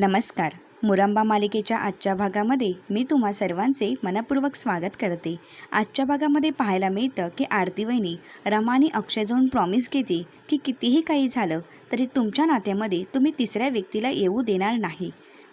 नमस्कार. मुरांबा मालिकेच्या आजच्या भागामध्ये मी तुम्हा सर्वांचे मनपूर्वक स्वागत करते. आजच्या भागामध्ये पाहायला मिळतं की आरती वहिनी रमानी आणि अक्षय जाऊन प्रॉमिस घेते की कितीही काही झालं तरी तुमच्या नात्यामध्ये तुम्ही तिसऱ्या व्यक्तीला येऊ देणार नाही.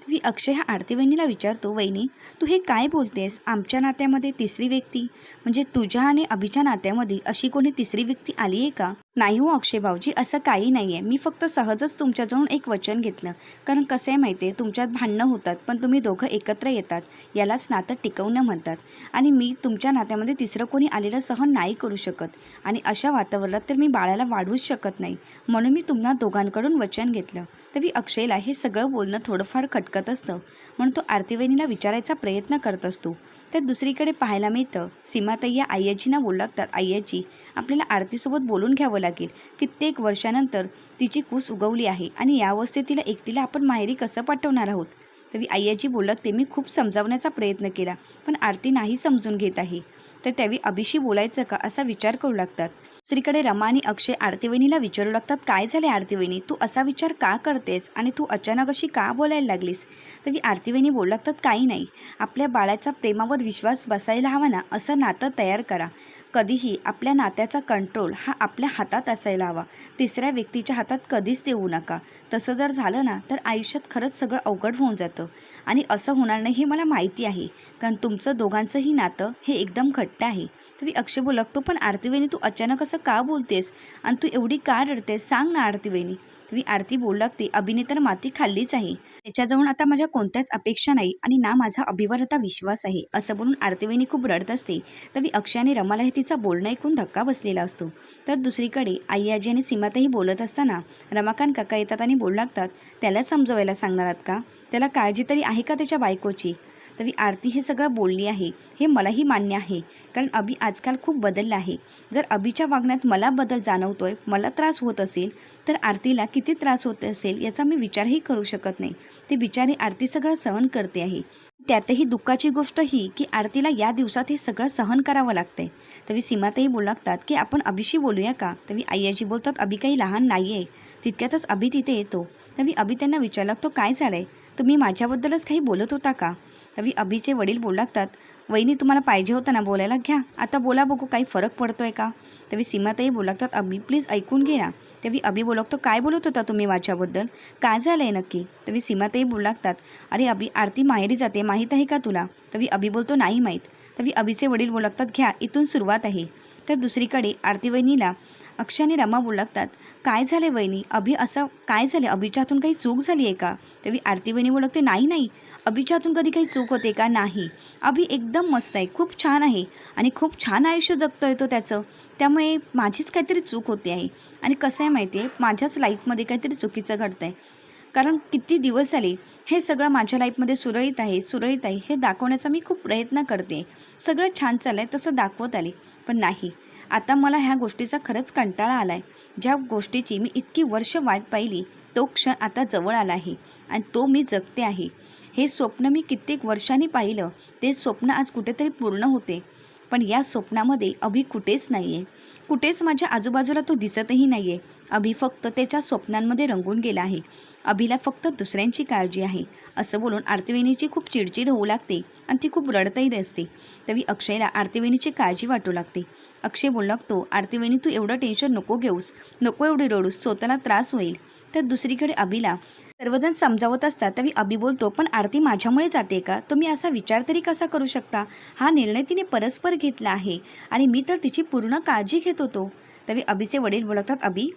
मी अक्षय हा आरती वहिनीला विचारतो वहिनी तू हे काय बोलतेस? आमच्या नात्यामध्ये तिसरी व्यक्ती? म्हणजे तुझ्या आणि अभिच्या नात्यामध्ये अशी कोणी तिसरी व्यक्ती आली आहे का? नाही हो अक्षय भाऊजी असं काही नाही आहे मी फक्त सहजच तुमच्याजवळून एक वचन घेतलं. कारण कसं आहे माहिती आहे तुमच्यात भांडणं होतात पण तुम्ही दोघं एकत्र येतात. यालाच नातं टिकवणं म्हणतात. आणि मी तुमच्या नात्यामध्ये तिसरं कोणी आलेलं सहन नाही करू शकत. आणि अशा वातावरणात तर मी बाळाला वाढवूच शकत नाही. म्हणून मी तुम्हा दोघांकडून वचन घेतलं. तरी अक्षयला हे सगळं बोलणं थोडंफार खटकत असतं. म्हणून तो आरतीवहिनीला विचारायचा प्रयत्न करत असतो. तर दुसरीकडे पाहायला मिळतं सीमाताई या आय्याजींना बोलू लागतात आय्याजी आपल्याला आरतीसोबत बोलून घ्यावं लागेल. कित्येक वर्षानंतर तिची कूस उगवली आहे आणि या अवस्थेत तिला एकटीला आपण माहेरी कसं पाठवणार आहोत? तरी आय्याजी बोलत ते मी खूप समजावण्याचा प्रयत्न केला पण आरती नाही समजून घेत आहे. तर त्यावेळी अभिशी बोलायचं का असा विचार करू लागतात. दुसरीकडे रमा आणि अक्षय आरतीवहिनीला विचारू लागतात काय झाले आरतीवहिनी? तू असा विचार का करतेस? आणि तू अचानक अशी का बोलायला लागलीस? तरी आरतीवहिनी बोलू लागतात काही नाही. आपल्या बाळाच्या प्रेमावर विश्वास बसायला हवा ना असं नातं तयार करा. कधीही आपल्या नात्याचा कंट्रोल हा आपल्या हातात असायला हवा. तिसऱ्या व्यक्तीच्या हातात कधीच देऊ नका. तसं जर झालं ना तर आयुष्यात खरंच सगळं अवघड होऊन जातं. आणि असं होणार नाही हे मला माहिती आहे. कारण तुमचं दोघांचंही नातं हे एकदम घट्ट आहे. तरी अक्षय बोलतो पण आरतीवहिनी तू अचानक असं का बोलतेस? आणि तू एवढी का रडतेस? सांग ना आरतीवहिनी मी आरती बोलू लागते अभिने तर माती खाल्लीच आहे. त्याच्याजवळ आता माझ्या कोणत्याच अपेक्षा नाही आणि ना माझा अभिवर आता विश्वास आहे असं बोलून आरतीवहिनी खूप रडत असते. तर मी अक्षयाने रमाला हे तिचा बोलणं ऐकून धक्का बसलेला असतो. तर दुसरीकडे आई आजी आणि सीमाताही बोलत असताना रमाकांत काका येतात आणि बोलू लागतात. त्याला समजवायला सांगणार आहात का? त्याला काळजी तरी आहे का त्याच्या बायकोची? तरी आरती हे सगळं बोलली आहे हे मलाही मान्य आहे. कारण अभि आजकाल खूप बदललं आहे. जर अभिच्या वागण्यात मला बदल जाणवतोय मला त्रास होत असेल तर आरतीला किती त्रास होत असेल याचा मी विचारही करू शकत नाही. ते बिचारी आरती सगळं सहन करते आहे. त्यातही दुःखाची गोष्ट ही की आरतीला या दिवसात हे सगळं सहन करावं लागतंय. तरी सीमाताई बोलू लागतात की आपण अभिशी बोलूया का? तरी आय्याजी बोलतात अभि काही लहान नाही आहे तितक्यातच अभि तिथे येतो. तरी अभि त्यांना विचारलं तो काय झालं आहे तुम्ही माझ्याबद्दलच काही बोलत होता का? तवी अभिचे वडील बोलू लागतात वहिनी तुम्हाला पाहिजे होतं ना बोलायला? घ्या. आता बोला बघू काही फरक पडतो आहे का? तवी सीमाताई बोलू लागतात अभि प्लीज ऐकून घे ना. तेव्हा अभि बोलतो काय बोलत होता तुम्ही माझ्याबद्दल? काय झालं आहे नक्की? तवी सीमाताई बोलू लागतात अरे अभि आरती माहेरी जाते माहीत आहे का तुला? तवी अभि बोलतो नाही माहीत. तवी अभिचे वडील बोलागतात घ्या इथून सुरुवात आहे. तर दुसरीकडे आरती वहिनीला अक्षय आणि रमा बोलागतात काय झाले वहिनी? अभि असं काय झाले अभिच्या हातून काही चूक झाली आहे का? तेव्हा आरती वहिनी बोलू नाही नाही. अभिच्या हातून कधी काही चूक होते का? नाही. अभि एकदम मस्त आहे खूप छान आहे आणि खूप छान आयुष्य जगतो आहे तो त्याचं. त्यामुळे माझीच काहीतरी चूक होते आहे. आणि कसं आहे माहिती आहे माझ्याच लाईफमध्ये काहीतरी चुकीचं घडतं आहे कारण किती दिवस आले हे सगळं माझ्या लाईफमध्ये सुरळीत आहे सुरळीत आहे हे दाखवण्याचा मी खूप प्रयत्न करते. सगळं छान चाललं आहे तसं दाखवत आले. पण नाही आता मला ह्या गोष्टीचा खरंच कंटाळा आला आहे ज्या गोष्टीची मी इतकी वर्ष वाट पाहिली तो क्षण आता जवळ आला आहे आणि तो मी जगते आहे. हे स्वप्न मी कित्येक वर्षांनी पाहिलं. ते स्वप्न आज कुठेतरी पूर्ण होते. पण या स्वप्नामध्ये अभि कुठेच नाही आहे कुठेच माझ्या आजूबाजूला तो दिसतही नाही आहे अभि फक्त त्याच्या स्वप्नांमध्ये रंगून गेला आहे. अभिला फक्त दुसऱ्यांची काळजी आहे. असं बोलून आरतीवेणीची खूप चिडचिड होऊ लागते आणि ती खूप रडतही असते. तरी अक्षयला आरतीवेणीची काळजी वाटू लागते. अक्षय बोलू लागतो आरतीवेणी तू एवढं टेन्शन नको घेऊस. नको एवढी रडूस. स्वतःला त्रास होईल. तर दुसरीकडे अभिला सर्वजण समजावत असतात तरी अभि बोलतो पण आरती माझ्यामुळे जाते का? तुम्ही असा विचार तरी कसा करू शकता? हा निर्णय तिने परस्पर घेतला आहे आणि मी तर तिची पूर्ण काळजी घेत होतो. तरी अभिचे वडील बोलतात अभि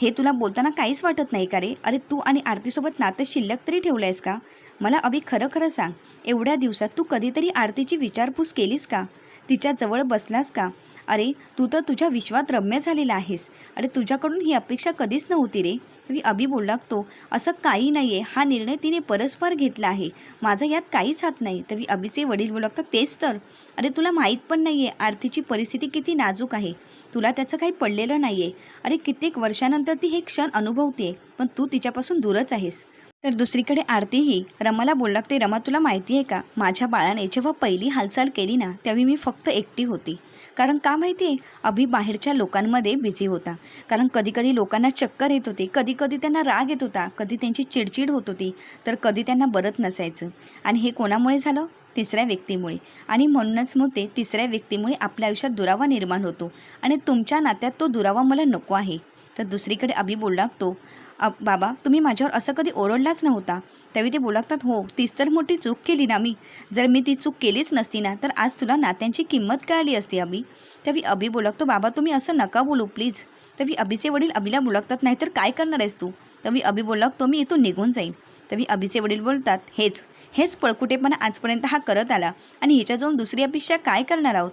हे तुला बोलताना काहीच वाटत नाही का रे? अरे तू आणि आरतीसोबत नातं शिल्लक तरी ठेवलं आहेस का? मला अभि खरं खरं सांग एवढ्या दिवसात तू कधीतरी आरतीची विचारपूस केलीस का? तिच्याजवळ बसलास का? अरे तू तर तुझ्या विश्वात रम्य झालेला आहेस. अरे तुझ्याकडून ही अपेक्षा कधीच नव्हती रे. तरी अभि बोलू लागतो असं काही नाही आहे हा निर्णय तिने परस्पर घेतला आहे. माझा यात काहीच हात नाही. तरी अभिचे वडील बोलू लागतात तेच तर. अरे तुला माहीत पण नाही आहे आरतीची परिस्थिती किती नाजूक आहे. तुला त्याचं काही पडलेलं नाही आहे अरे कित्येक वर्षानंतर ती हे क्षण अनुभवते पण तू तिच्यापासून दूरच आहेस. तर दुसरीकडे आरतीही. रमाला बोलू लागते रमा तुला माहिती आहे का? माझ्या बाळाने जेव्हा पहिली हालचाल केली ना त्यावेळी मी फक्त एकटी होती. कारण का माहिती आहे अभि बाहेरच्या लोकांमध्ये बिझी होता. कारण कधीकधी लोकांना चक्कर येत होती. कधी कधी त्यांना राग येत होता. कधी त्यांची चिडचिड होत होती. तर कधी त्यांना बरत नसायचं. आणि हे कोणामुळे झालं? तिसऱ्या व्यक्तीमुळे. आणि म्हणूनच मग ते तिसऱ्या व्यक्तीमुळे आपल्या आयुष्यात दुरावा निर्माण होतो. आणि तुमच्या नात्यात तो दुरावा मला नको आहे. तर दुसरीकडे अभि बोलू लागतो "अ, बाबा तुम्ही माझ्यावर असं कधी ओरडलाच नव्हता. त्यावेळी ते बोलू लागतात हो तीच तर मोठी चूक केली ना मी. जर मी ती चूक केलीच नसती ना तर आज तुला नात्यांची किंमत कळाली असती अभि. त्यावेळी अभि बोलू लागतो बाबा तुम्ही असं नका बोलू प्लीज. तवी अभिचे वडील अभिला बोलू लागतात नाहीतर काय करणार आहेस तू? तवी अभि बोलू लागतो मी इथून निघून जाईन. तवी अभिचे वडील बोलतात हेच हेच पळकुटेपणा आजपर्यंत हा करत आला आणि ह्याच्या जाऊन दुसरी अपेक्षा काय करणार आहोत?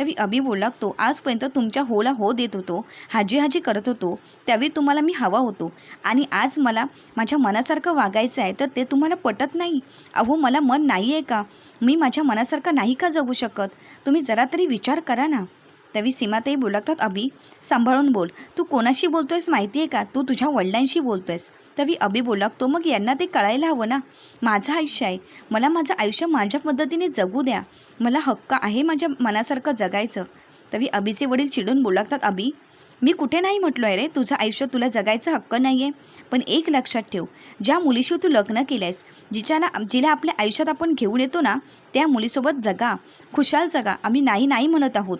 त्यावेळी अभि बोलू लागतो आजपर्यंत तुमच्या होला हो देत होतो. हाजी हाजी करत होतो. त्यावेळी तुम्हाला मी हवा होतो. आणि आज मला माझ्या मनासारखं वागायचं आहे तर ते तुम्हाला पटत नाही. अहो मला मन नाही आहे का? मी माझ्या मनासारखं नाही का जगू शकत? तुम्ही जरा तरी विचार करा ना. त्यावेळी सीमाताई बोलू लागतात अभि सांभाळून बोल. तू कोणाशी बोलतोयस माहिती आहे का? तू तुझ्या वडिलांशी बोलतोयस. वास्तवी अभि बोलू लागतो मग यांना ते कळायला हवं ना? माझं आयुष्य आहे. मला माझं आयुष्य माझ्या पद्धतीने जगू द्या. मला हक्क आहे माझ्या मनासारखं जगायचं. तवी अभिचे वडील चिडून बोलागतात अबी मी कुठे नाही म्हटलो आहे रे? तुझं आयुष्य तुला जगायचा हक्क नाही आहे पण एक लक्षात ठेव. ज्या मुलीशी तू लग्न केलं आहेस जिच्याला जिला आपल्या आयुष्यात आपण घेऊन येतो ना त्या मुलीसोबत जगा. खुशाल जगा. आम्ही नाही नाही म्हणत आहोत.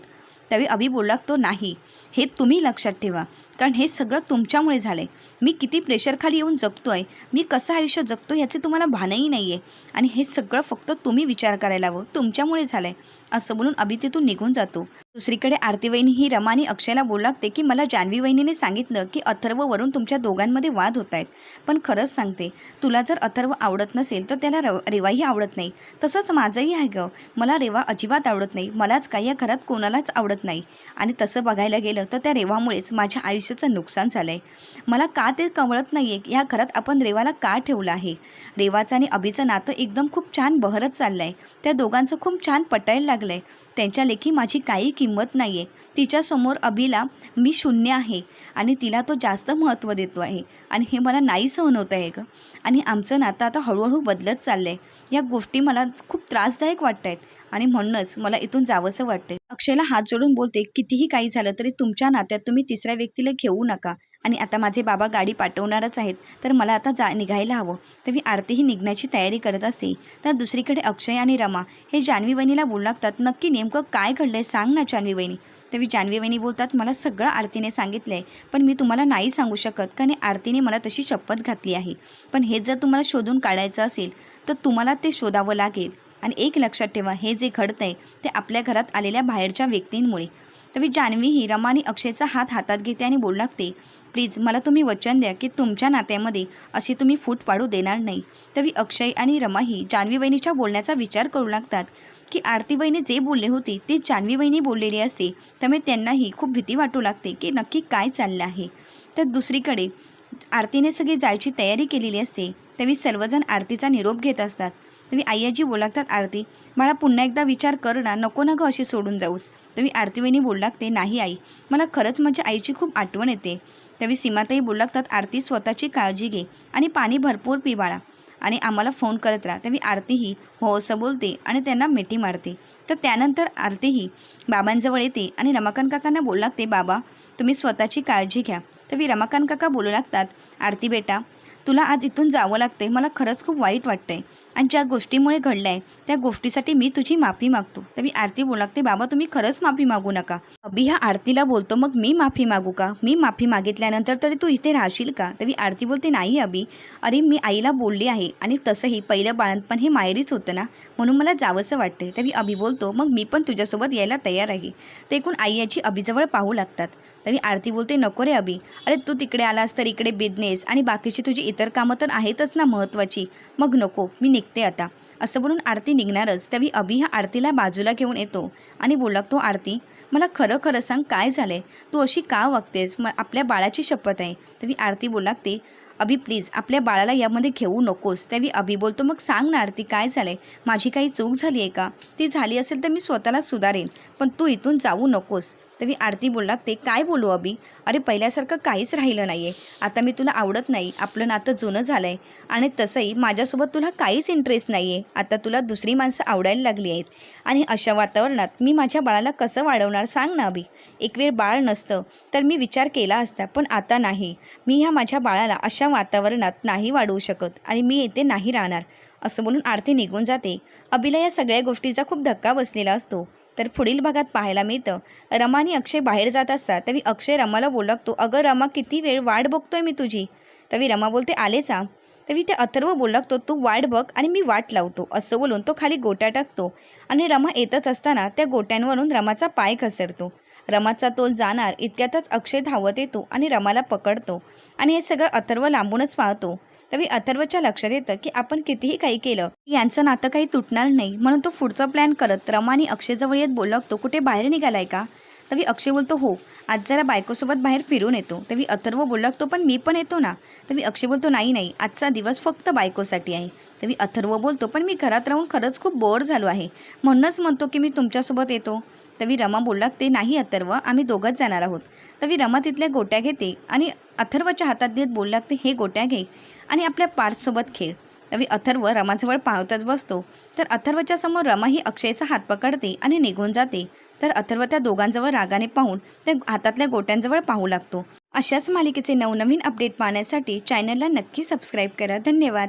त्यावेळी अभि बोलला तो नाही. हे तुम्ही लक्षात ठेवा. कारण हे सगळं तुमच्यामुळे झालं आहे मी किती प्रेशरखाली येऊन जगतो आहे मी कसं आयुष्य जगतो याचे तुम्हाला भानही नाही आहे आणि हे सगळं फक्त तुम्ही विचार करायला हवं. तुमच्यामुळे झालं आहे असं बोलून अभि तिथून निघून जातो. दुसरीकडे आरती वहिनी ही रमानी अक्षयला बोलू लागते की मला जान्हवी वहिनीने सांगितलं की अथर्ववरून तुमच्या दोघांमध्ये वाद होत आहेत पण खरंच सांगते तुला जर अथर्व आवडत नसेल तर त्याला रव रेवाही आवडत नाही. तसंच माझंही आहे गं. मला रेवा अजिबात आवडत नाही. मलाच काही या घरात कोणालाच आवडत नाही. आणि तसं बघायला गेलं तर त्या रेवामुळेच माझ्या आयुष्याचं नुकसान झालं आहे मला का ते कळत नाही आहे या घरात आपण रेवाला का ठेवलं आहे? रेवाचं आणि अभिचं नातं एकदम खूप छान बहरत चाललं आहे त्या दोघांचं खूप छान पटायला लागलं आहे त्यांच्या लेखी माझी काही किंमत नाही आहे तिच्यासमोर अभिला मी शून्य आहे आणि तिला तो जास्त महत्त्व देतो आहे. आणि हे मला नाही सहन होत आहे गं. आणि आमचं नातं आता हळूहळू बदलत चाललं आहे या गोष्टी मला खूप त्रासदायक वाटत आहेत आणि म्हणूनच मला इथून जावंसं वाटतं अक्षयला हात जोडून बोलते कितीही काही झालं तरी तुमच्या नात्यात तुम्ही तिसऱ्या व्यक्तीला घेऊ नका. आणि आता माझे बाबा गाडी पाठवणारच आहेत तर मला आता जा निघायला हवं. तर मी आरतीही निघण्याची तयारी करत असते तर दुसरीकडे अक्षय आणि रमा हे जान्हवी वहिनीला बोलू लागतात नक्की नेमकं काय घडलं आहे सांग ना जान्हवी वहिनी तेव्हा जान्हवी वहिनी बोलतात मला सगळं आरतीने सांगितलं आहे पण मी तुम्हाला नाही सांगू शकत कारण आरतीने मला तशी शपथ घातली आहे. पण हे जर तुम्हाला शोधून काढायचं असेल तर तुम्हाला ते शोधावं लागेल. आणि एक लक्षात ठेवा हे जे घडतं आहे ते आपल्या घरात आलेल्या बाहेरच्या व्यक्तींमुळे. तरी जान्हवी ही रमानी अक्षयचा हात हातात घेते आणि बोलू लागते प्लीज मला तुम्ही वचन द्या की तुमच्या नात्यामध्ये अशी तुम्ही फूट पाडू देणार नाही. तरी अक्षय आणि रमा ही जान्हवी वहिनीच्या बोलण्याचा विचार करू लागतात की आरती वहिनी जे बोलले होते ते जान्हवी वहिनी बोललेली असते त्यामुळे त्यांनाही खूप भीती वाटू लागते की नक्की काय चाललं आहे. तर दुसरीकडे आरतीने सगळी जायची तयारी केलेली असते त्यावेळी सर्वजण आरतीचा निरोप घेत असतात. तुम्ही आईयाजी बोलागतात आरती. मला पुन्हा एकदा विचार कर ना नको ना गं अशी सोडून जाऊस. तुम्ही आरती वहिनी बोलू लागते नाही आई. मला खरंच माझ्या आईची खूप आठवण येते. त्यावेळी सीमाताई बोलू लागतात आरती स्वतःची काळजी घे आणि पाणी भरपूर पिवाळा आणि आम्हाला फोन करत राहा. त्यावेळी आरतीही हो असं बोलते आणि त्यांना मिठी मारते. तर त्यानंतर आरतीही बाबांजवळ येते आणि रमाकांत काकांना बोलू लागते बाबा तुम्ही स्वतःची काळजी घ्या. त्यावेळी रमाकांत काका बोलू लागतात आरती बेटा तुला आज इथून जावं लागते मला खरंच खूप वाईट वाटतंय. आणि ज्या गोष्टीमुळे घडलं आहे त्या गोष्टीसाठी मी तुझी माफी मागतो. तरी आरती बोलू लागते बाबा तुम्ही खरंच माफी मागू नका. अभि ह्या आरतीला बोलतो मग मी माफी मागू का? मी माफी मागितल्यानंतर तरी तू इथे राहशील का? तर मी आरती बोलते नाही अभि. अरे मी आईला बोलली आहे आणि तसंही पहिलं बाळणपण हे माहेरीच होतं ना म्हणून मला जावंसं वाटते तरी अभि बोलतो मग मी पण तुझ्यासोबत यायला तयार आहे. ते एकूण आई याची अभिजवळ पाहू लागतात. तरी आरती बोलते नको रे अभि. अरे तू तिकडे आलास तर इकडे बिझनेस आणि बाकीची तुझी इतर कामं तर आहेतच ना महत्त्वाची मग नको मी निघते आता. असं बोलून आरती निघणारच. त्यावेळी अभि हा आरतीला बाजूला घेऊन येतो आणि बोलू तो आरती मला खरं खरं सांग काय झालं आहे तू अशी का वागतेस? मग आपल्या बाळाची शपथ आहे. तरी आरती बोलागते अभि प्लीज आपल्या बाळाला यामध्ये घेऊ नकोस. त्यावेळी अभि बोलतो मग सांग ना आरती काय झालं आहे माझी काही चूक झाली आहे का? ती झाली असेल तर मी स्वतःला सुधारेन पण तू इथून जाऊ नकोस. तरी आरती बोलला ते काय बोलू अभी? अरे पहिल्यासारखं काहीच राहिलं नाही आहे आता मी तुला आवडत नाही. आपलं नातं जुनं झालं आहे आणि तसंही माझ्यासोबत तुला काहीच इंटरेस्ट नाही आहे आता तुला दुसरी माणसं आवडायला लागली आहेत. आणि अशा वातावरणात मी माझ्या बाळाला कसं वाढवणार? सांग ना अभि. एक वेळ बाळ नसतं तर मी विचार केला असता पण आता नाही. मी ह्या माझ्या बाळाला अशा वातावरणात नाही वाढवू शकत आणि मी येथे नाही राहणार असं बोलून आरती निघून जाते. अबिला या सगळ्या गोष्टीचा खूप धक्का बसलेला असतो. तर पुढील भागात पाहायला मिळतं. रमा आणि अक्षय बाहेर जात असतात. तरी अक्षय रमाला बोलतो अगं रमा किती वेळ वाट बघतोय मी तुझी? तवी रमा बोलते आलेचा हा तरी ते अथर्व लागतो तू वाट बघ आणि मी वाट लावतो. असं बोलून तो खाली गोट्या टाकतो आणि रमा येतच असताना त्या गोट्यांवरून रमाचा पाय घसरतो. रमाचा तोल जाणार इतक्यातच अक्षय धावत येतो आणि रमाला पकडतो आणि हे सगळं अथर्व लांबूनच पाहतो. तरी अथर्वच्या लक्षात येतं की आपण कितीही काही केलं यांचं नातं काही तुटणार नाही म्हणून तो पुढचा प्लॅन करत रमा आणि अक्षयजवळ येत बोलतो कुठे बाहेर निघालाय का? तवी अक्षय बोलतो हो आज जरा बायकोसोबत बाहेर फिरून येतो तरी अथर्व बोलतो पण मी पण येतो ना तवी अक्षय बोलतो नाही नाही आजचा दिवस फक्त बायकोसाठी आहे तवी अथर्व बोलतो पण मी घरात राहून खरंच खूप बोर झालो आहे. म्हणूनच म्हणतो की मी तुमच्यासोबत येतो तवी रमा बोलला ते नाही अथर्व आम्ही दोघंच जाणार आहोत तवी रमा तिथल्या गोट्या घेते आणि अथर्वच्या हातात देत बोलला ते हे गोट्या घे आणि आपल्या पार्थसोबत खेळ. तरी अथर्व रमाजवळ पाहतच बसतो. तर अथर्वच्या समोर रमा ही अक्षयचा हात पकडते आणि निघून जाते. तर अथर्व त्या दोघांजवळ रागाने पाहून त्या हातातल्या गोट्यांजवळ पाहू लागतो. अशाच मालिकेचे नवनवीन अपडेट पाहण्यासाठी चॅनलला नक्की सबस्क्राईब करा. धन्यवाद.